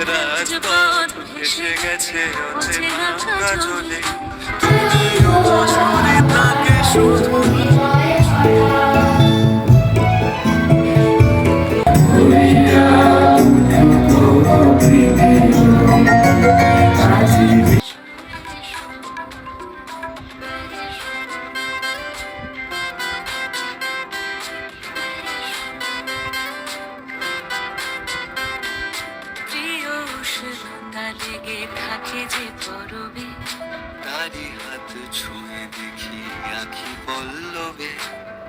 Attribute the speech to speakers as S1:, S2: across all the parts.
S1: রাজপথ ভেসে গেছে অচেনা কাজলে। তুমিও তাকে শুধু
S2: থাকে যে পরবে
S1: তারি হাত ছুঁয়ে দেখি আখি পল্লবে।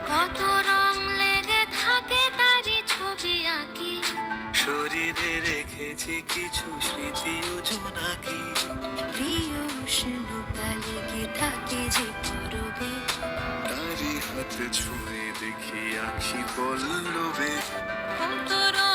S2: কত রং লেগে থাকে তারই ছবি আঁকি।
S1: শরীরে রেখেছি কিছু স্মৃতি জোনাকি
S2: প্রিয় উষ্ণতা লেগে থাকে যে পরবে?
S1: তারি হাত ছুঁয়ে দেখি আখি পল্লবে।
S2: কত রং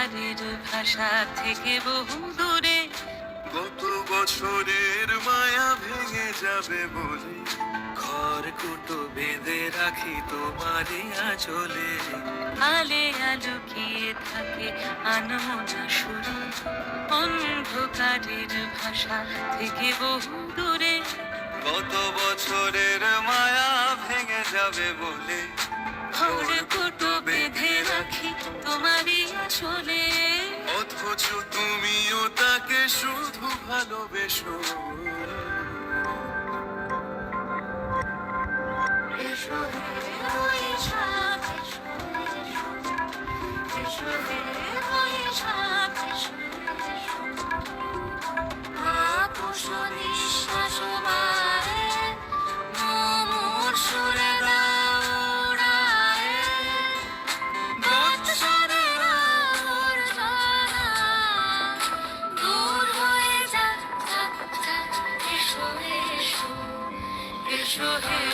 S2: অন্ধকারের ভাষা থেকে বহু দূরে।
S1: গত বছরের মায়া ভেঙে যাবে বলে। ঘর কুটো বেঁধে রাখি তোমারই আঁচলে।
S2: আলে আলুকিয়ে থাকে আনমনা সুরে। অন্ধকারের ভাষা থেকে বহু দূরে।
S1: গত বছরের মায়া ভেঙে যাবে বলে।
S2: ঘরে আসলে
S1: অথচ তুমিও তাকে শুধু ভালোবেসো।
S2: এসো এসো, এসো হয়ে